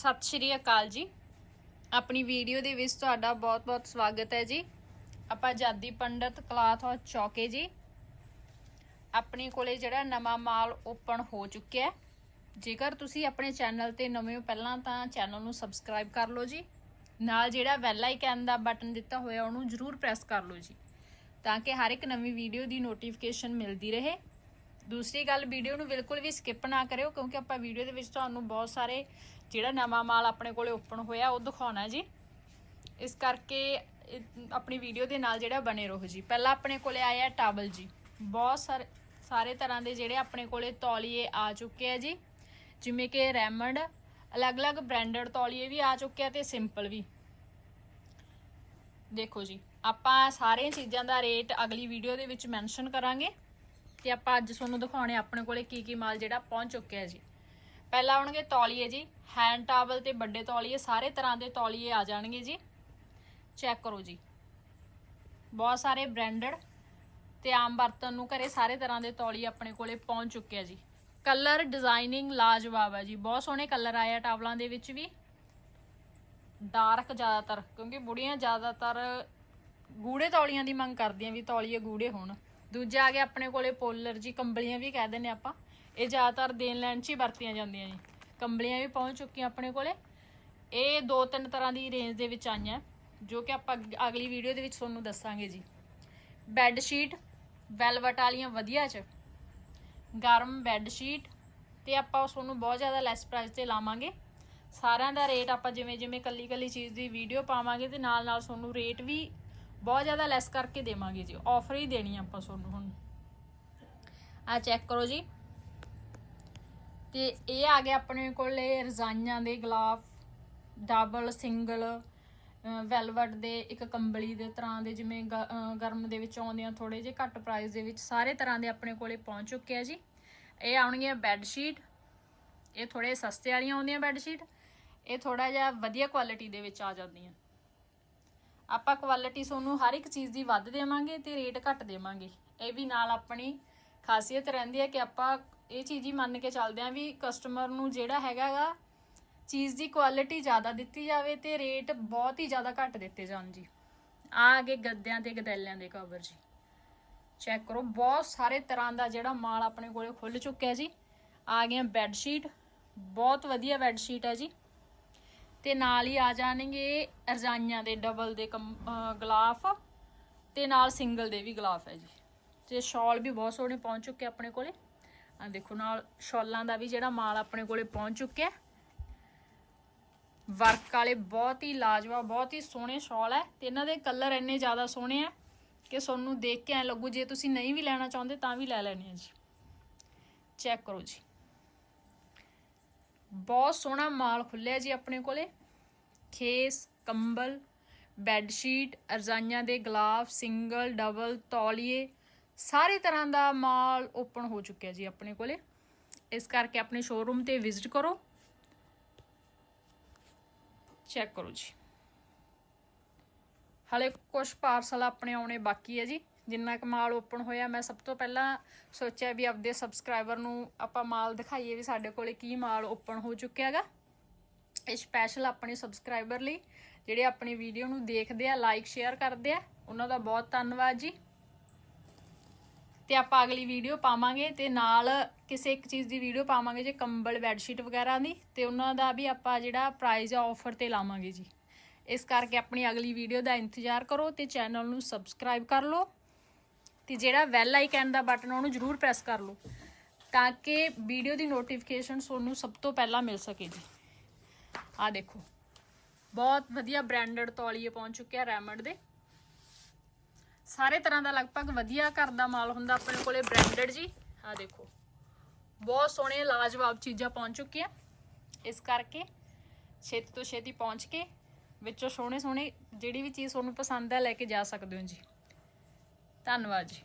ਸਤਿ ਸ਼੍ਰੀ ਅਕਾਲ ਜੀ। ਆਪਣੀ ਵੀਡੀਓ ਦੇ ਵਿੱਚ ਤੁਹਾਡਾ ਬਹੁਤ-ਬਹੁਤ ਸਵਾਗਤ ਹੈ ਜੀ। ਆਪਾਂ ਜਾਦੀ ਪੰਡਤ ਕਲਾਥ ਹਾਊਸ ਚੌਕੇ ਜੀ। ਆਪਣੇ ਕੋਲੇ ਜਿਹੜਾ ਨਵਾਂ ਮਾਲ ਓਪਨ ਹੋ ਚੁੱਕਿਆ ਹੈ। ਜੇਕਰ ਤੁਸੀਂ ਆਪਣੇ ਚੈਨਲ ਤੇ ਨਵੇਂ ਹੋ ਪਹਿਲਾਂ ਤਾਂ ਚੈਨਲ ਨੂੰ ਸਬਸਕ੍ਰਾਈਬ ਕਰ ਲਓ ਜੀ। ਨਾਲ ਜਿਹੜਾ ਬੈਲ ਆਈਕਨ ਦਾ ਬਟਨ ਦਿੱਤਾ ਹੋਇਆ ਉਹਨੂੰ ਜਰੂਰ ਪ੍ਰੈਸ ਕਰ ਲਓ ਜੀ। ਤਾਂ ਕਿ ਹਰ ਇੱਕ ਨਵੀਂ ਵੀਡੀਓ ਦੀ ਨੋਟੀਫਿਕੇਸ਼ਨ ਮਿਲਦੀ ਰਹੇ। ਦੂਸਰੀ ਗੱਲ ਵੀਡੀਓ ਨੂੰ ਬਿਲਕੁਲ ਵੀ ਸਕਿਪ ਨਾ ਕਰਿਓ, ਕਿਉਂਕਿ ਆਪਾਂ ਵੀਡੀਓ ਦੇ ਵਿੱਚ ਤੁਹਾਨੂੰ ਬਹੁਤ ਸਾਰੇ ਜਿਹੜਾ ਨਵਾਂ ਮਾਲ ਆਪਣੇ ਕੋਲੇ ਓਪਨ ਹੋਇਆ, ਉਹ ਦਿਖਾਉਣਾ ਜੀ। ਇਸ ਕਰਕੇ ਆਪਣੀ ਵੀਡੀਓ ਦੇ ਨਾਲ ਜਿਹੜਾ ਬਣੇ ਰਹੋ ਜੀ। ਪਹਿਲਾਂ ਆਪਣੇ ਕੋਲੇ ਆਇਆ ਟਾਵਲ ਜੀ। ਬਹੁਤ ਸਾਰੇ ਸਾਰੇ ਤਰ੍ਹਾਂ ਦੇ ਜਿਹੜੇ ਆਪਣੇ ਕੋਲੇ ਤੌਲੀਏ ਆ ਚੁੱਕੇ ਆ ਜੀ। ਜਿਵੇਂ ਕਿ ਰੈਮੰਡ, ਅਲੱਗ-ਅਲੱਗ ਬ੍ਰਾਂਡਡ ਤੌਲੀਏ ਵੀ ਆ ਚੁੱਕੇ ਆ ਤੇ ਸਿੰਪਲ ਵੀ। ਦੇਖੋ ਜੀ, ਆਪਾਂ ਸਾਰੀਆਂ ਚੀਜ਼ਾਂ ਦਾ ਰੇਟ ਅਗਲੀ ਵੀਡੀਓ ਦੇ ਵਿੱਚ ਮੈਂਸ਼ਨ ਕਰਾਂਗੇ। ਤੇ ਆਪਾਂ ਅੱਜ ਤੁਹਾਨੂੰ ਦਿਖਾਉਣੇ ਆਪਣੇ ਕੋਲੇ ਕੀ ਕੀ ਮਾਲ ਜਿਹੜਾ ਪਹੁੰਚ ਚੁੱਕਿਆ ਜੀ। ਪਹਿਲਾਂ ਆਉਣਗੇ ਤੌਲੀਏ ਜੀ ਹੈਂਡ ਟਾਵਲ ਤੇ ਵੱਡੇ ਤੌਲੀਏ, ਸਾਰੇ ਤਰ੍ਹਾਂ ਦੇ ਤੌਲੀਏ ਆ ਜਾਣਗੇ ਜੀ। ਚੈੱਕ ਕਰੋ ਜੀ। ਬਹੁਤ ਸਾਰੇ ਬ੍ਰਾਂਡਡ ਤੇ ਆਮ ਵਰਤਨ ਨੂੰ ਘਰੇ ਸਾਰੇ ਤਰ੍ਹਾਂ ਦੇ ਤੌਲੀਏ ਆਪਣੇ ਕੋਲੇ ਪਹੁੰਚ ਚੁੱਕਿਆ ਜੀ। ਕਲਰ ਡਿਜ਼ਾਈਨਿੰਗ ਲਾਜਵਾਬ ਹੈ ਜੀ। ਬਹੁਤ ਸੋਹਣੇ ਕਲਰ ਆਏ ਆ ਟਾਵਲਾਂ ਦੇ ਵਿੱਚ ਵੀ। ਡਾਰਕ ਜ਼ਿਆਦਾਤਰ, ਕਿਉਂਕਿ ਬੁੜੀਆਂ ਜ਼ਿਆਦਾਤਰ ਗੂੜੇ ਤੌਲੀਆਂ ਦੀ ਮੰਗ ਕਰਦੀਆਂ ਵੀ ਤੌਲੀਏ ਗੂੜੇ ਹੋਣ। ਦੂਜਾ ਆ ਗਿਆ ਆਪਣੇ ਕੋਲੇ ਪੋਲਰ ਜੀ, ਕੰਬਲੀਆਂ ਵੀ ਕਹਿ ਦਿੰਦੇ ਆਪਾਂ। ਇਹ ਜ਼ਿਆਦਾਤਰ ਦੇਣ ਲੈਣ 'ਚ ਹੀ ਵਰਤੀਆਂ ਜਾਂਦੀਆਂ ਜੀ। ਕੰਬਲੀਆਂ ਵੀ ਪਹੁੰਚ ਚੁੱਕੀਆਂ ਆਪਣੇ ਕੋਲੇ। ਇਹ ਦੋ ਤਿੰਨ ਤਰ੍ਹਾਂ ਦੀ ਰੇਂਜ ਦੇ ਵਿੱਚ ਆਈਆਂ, ਜੋ ਕਿ ਆਪਾਂ ਅਗ- ਅਗਲੀ ਵੀਡੀਓ ਦੇ ਵਿੱਚ ਤੁਹਾਨੂੰ ਦੱਸਾਂਗੇ ਜੀ। ਬੈੱਡ ਸ਼ੀਟ ਵੈਲਵਟ ਵਾਲੀਆਂ ਵਧੀਆ ਚ। ਗਰਮ ਬੈੱਡ ਸ਼ੀਟ ਤੇ ਆਪਾਂ ਉਸ ਬਹੁਤ ਜ਼ਿਆਦਾ ਲੈਸ ਪ੍ਰਾਈਸ ਤੇ ਲਾਵਾਂਗੇ। ਸਾਰਿਆਂ ਦਾ ਰੇਟ ਆਪਾਂ ਜਿਵੇਂ ਜਿਵੇਂ ਕੱਲੀ ਕੱਲੀ ਚੀਜ਼ ਦੀ ਵੀਡੀਓ ਪਾਵਾਂਗੇ ਤੇ ਨਾਲ ਨਾਲ ਤੁਹਾਨੂੰ ਰੇਟ ਵੀ ਬਹੁਤ ਜ਼ਿਆਦਾ ਲੈਸ ਕਰਕੇ ਦੇਵਾਂਗੇ ਜੀ। ਆਫਰ ਹੀ ਦੇਣੀ ਆਪਾਂ ਤੁਹਾਨੂੰ ਹੁਣ। ਆ ਚੈੱਕ ਕਰੋ ਜੀ। ਤੇ ਇਹ ਆ ਗਿਆ ਆਪਣੇ ਕੋਲੇ ਰਜ਼ਾਈਆਂ ਦੇ ਗਲਾਫ, ਡਬਲ, ਸਿੰਗਲ ਵੈਲਵਟ ਦੇ, ਇੱਕ ਕੰਬਲੀ ਦੇ ਤਰ੍ਹਾਂ ਦੇ ਜਿਵੇਂ ਗ- ਗਰਮ ਦੇ ਵਿੱਚ ਆਉਂਦੇ ਆ ਥੋੜੇ ਜਿਹੇ, ਘੱਟ ਪ੍ਰਾਈਸ ਦੇ ਵਿੱਚ ਸਾਰੇ ਤਰ੍ਹਾਂ ਦੇ ਆਪਣੇ ਕੋਲੇ ਪਹੁੰਚ ਚੁੱਕੇ ਆ ਜੀ। ਇਹ ਆਉਣਗੀਆਂ ਬੈੱਡ ਸ਼ੀਟ ਇਹ ਥੋੜੇ ਸਸਤੇ ਵਾਲੀਆਂ ਆਉਂਦੀਆਂ ਬੈੱਡ ਸ਼ੀਟ ਇਹ ਥੋੜਾ ਜਿਹਾ ਵਧੀਆ ਕੁਆਲਿਟੀ ਦੇ ਵਿੱਚ ਆ ਜਾਂਦੀਆਂ। ਆਪਾਂ ਕੁਆਲਿਟੀ ਤੁਹਾਨੂੰ ਹਰ ਇੱਕ ਚੀਜ਼ ਦੀ ਵੱਧ ਦੇਵਾਂਗੇ ਤੇ ਰੇਟ ਘੱਟ ਦੇਵਾਂਗੇ। ਇਹ ਵੀ ਨਾਲ ਆਪਣੀ ਖਾਸੀਅਤ ਰਹਿੰਦੀ ਹੈ ਕਿ ਆਪਾਂ ਇਹ ਚੀਜ਼ ਹੀ ਮੰਨ ਕੇ ਚੱਲਦੇ ਆਂ ਵੀ ਕਸਟਮਰ ਨੂੰ ਜਿਹੜਾ ਹੈਗਾਗਾ ਚੀਜ਼ ਦੀ ਕੁਆਲਿਟੀ ਜ਼ਿਆਦਾ ਦਿੱਤੀ ਜਾਵੇ ਤੇ ਰੇਟ ਬਹੁਤ ਹੀ ਜ਼ਿਆਦਾ ਘੱਟ ਦਿੱਤੇ ਜਾਣ ਜੀ। ਆ ਆਗੇ ਗੱਦਿਆਂ ਤੇ ਗਦੈਲਿਆਂ ਦੇ ਕਵਰ ਜੀ। ਚੈੱਕ ਕਰੋ, ਬਹੁਤ ਸਾਰੇ ਤਰ੍ਹਾਂ ਦਾ ਜਿਹੜਾ ਮਾਲ ਆਪਣੇ ਕੋਲੇ ਖੁੱਲ ਚੁੱਕਿਆ ਜੀ। ਆ ਗਈਆਂ ਬੈੱਡ ਸ਼ੀਟ ਬਹੁਤ ਵਧੀਆ ਬੈੱਡ ਸ਼ੀਟ ਹੈ ਜੀ। ਤੇ ਨਾਲ ਹੀ ਆ ਜਾਣਗੇ ਰਜਾਈਆਂ ਦੇ ਡਬਲ ਦੇ ਕੰ- ਅਹ, ਗਲਾਫ ਤੇ ਨਾਲ ਸਿੰਗਲ ਦੇ ਵੀ ਗਲਾਫ ਹੈ ਜੀ। ਤੇ ਸ਼ਾਲ ਵੀ ਬਹੁਤ ਸੋਹਣੇ ਪਹੁੰਚ ਚੁੱਕੇ ਆਪਣੇ ਕੋਲੇ। ਆ ਦੇਖੋ ਨਾਲ ਸ਼ਾਲਾਂ ਦਾ ਵੀ ਜਿਹੜਾ ਮਾਲ ਆਪਣੇ ਕੋਲੇ ਪਹੁੰਚ ਚੁੱਕਿਆ ਵਰਕ ਵਾਲੇ ਬਹੁਤ ਹੀ ਲਾਜਵਾ ਬਹੁਤ ਹੀ ਸੋਹਣੇ ਸ਼ਾਲ ਹੈ ਤੇ ਇਹਨਾਂ ਦੇ ਕਲਰ ਇੰਨੇ ਜ਼ਿਆਦਾ ਸੋਹਣੇ ਆ ਕਿ ਤੁਹਾਨੂੰ ਦੇਖ ਕੇ ਐ ਲੱਗੂ, ਜੇ ਤੁਸੀਂ ਨਹੀਂ ਵੀ ਲੈਣਾ ਚਾਹੁੰਦੇ ਤਾਂ ਵੀ ਲੈ ਲੈਣੇ ਆ ਜੀ। ਚੈੱਕ ਕਰੋ ਜੀ। ਬਹੁਤ ਸੋਹਣਾ ਮਾਲ ਖੁੱਲਿਆ ਜੀ ਆਪਣੇ ਕੋਲੇ। ਖੇਸ, ਕੰਬਲ ਬੈੱਡ ਸ਼ੀਟ ਰਜ਼ਾਈਆਂ ਦੇ ਗਲਾਫ, ਸਿੰਗਲ, ਡਬਲ, ਤੌਲੀਏ, ਸਾਰੇ ਤਰ੍ਹਾਂ ਦਾ ਮਾਲ ਓਪਨ ਹੋ ਚੁੱਕਿਆ ਜੀ ਆਪਣੇ ਕੋਲੇ। ਇਸ ਕਰਕੇ ਆਪਣੇ ਸ਼ੋਰੂਮ ਤੇ ਵਿਜ਼ਿਟ ਕਰੋ। ਚੈੱਕ ਕਰੋ ਜੀ। ਹਲੇ ਕੁਝ ਪਾਰਸਲ ਆਪਣੇ ਆਉਣੇ ਬਾਕੀ ਹੈ ਜੀ। ਜਿੰਨਾ ਕੁ ਮਾਲ ਓਪਨ ਹੋਇਆ, ਮੈਂ ਸਭ ਤੋਂ ਪਹਿਲਾਂ ਸੋਚਿਆ ਵੀ ਆਪਦੇ ਸਬਸਕ੍ਰਾਈਬਰ ਨੂੰ ਆਪਾਂ ਮਾਲ ਦਿਖਾਈਏ ਵੀ ਸਾਡੇ ਕੋਲੇ ਕੀ ਮਾਲ ਓਪਨ ਹੋ ਚੁੱਕਿਆ ਹੈਗਾ। ਇਹ ਸਪੈਸ਼ਲ ਆਪਣੇ ਸਬਸਕ੍ਰਾਈਬਰ ਲਈ, ਜਿਹੜੇ ਆਪਣੀ ਵੀਡੀਓ ਨੂੰ ਦੇਖਦੇ ਆ ਲਾਈਕ ਸ਼ੇਅਰ ਕਰਦੇ ਆ, ਉਹਨਾਂ ਦਾ ਬਹੁਤ ਧੰਨਵਾਦ ਜੀ। ਤੇ ਆਪਾਂ ਅਗਲੀ ਵੀਡੀਓ ਪਾਵਾਂਗੇ ਤੇ ਨਾਲ ਕਿਸੇ ਇੱਕ ਚੀਜ਼ ਦੀ ਵੀਡੀਓ ਪਾਵਾਂਗੇ, ਜੇ ਕੰਬਲ ਬੈੱਡਸ਼ੀਟ ਵਗੈਰਾ ਦੀ, ਤੇ ਉਹਨਾਂ ਦਾ ਵੀ ਆਪਾਂ ਜਿਹੜਾ ਪ੍ਰਾਈਜ਼ ਆ ਆਫਰ ਤੇ ਲਾਵਾਂਗੇ ਜੀ। ਇਸ ਕਰਕੇ ਆਪਣੀ ਅਗਲੀ ਵੀਡੀਓ ਦਾ ਇੰਤਜ਼ਾਰ ਕਰੋ ਤੇ ਚੈਨਲ ਨੂੰ ਸਬਸਕ੍ਰਾਈਬ ਕਰ ਲਓ। ਤੇ ਜਿਹੜਾ ਬੈਲ ਆਈਕਨ ਦਾ ਬਟਨ ਉਹਨੂੰ ਜਰੂਰ ਪ੍ਰੈਸ ਕਰ ਲਓ ਤਾਂ ਕਿ ਵੀਡੀਓ ਦੀ ਨੋਟੀਫਿਕੇਸ਼ਨ ਤੁਹਾਨੂੰ ਸਭ ਤੋਂ ਪਹਿਲਾਂ ਮਿਲ ਸਕੇ ਜੀ। ਆ ਦੇਖੋ, ਬਹੁਤ ਵਧੀਆ ਬ੍ਰਾਂਡਡ ਤੌਲੀਏ ਪਹੁੰਚ ਚੁੱਕਿਆ ਰੈਮੰਡ ਦੇ। ਸਾਰੇ ਤਰ੍ਹਾਂ ਦਾ ਲਗਭਗ ਵਧੀਆ ਘਰ ਦਾ ਮਾਲ ਹੁੰਦਾ ਆਪਣੇ ਕੋਲੇ ਬ੍ਰਾਂਡਡ ਜੀ। ਆ ਦੇਖੋ, ਬਹੁਤ ਸੋਹਣੇ ਲਾਜਵਾਬ ਚੀਜ਼ਾਂ ਪਹੁੰਚ ਚੁੱਕੀਆਂ। ਇਸ ਕਰਕੇ ਛੇਤੀ ਤੋਂ ਛੇਤੀ ਪਹੁੰਚ ਕੇ ਵਿੱਚੋਂ ਸੋਹਣੇ ਸੋਹਣੇ ਜਿਹੜੀ ਵੀ ਚੀਜ਼ ਤੁਹਾਨੂੰ ਪਸੰਦ ਹੈ, ਲੈ ਕੇ ਜਾ ਸਕਦੇ ਹੋ ਜੀ। ਧੰਨਵਾਦ ਜੀ।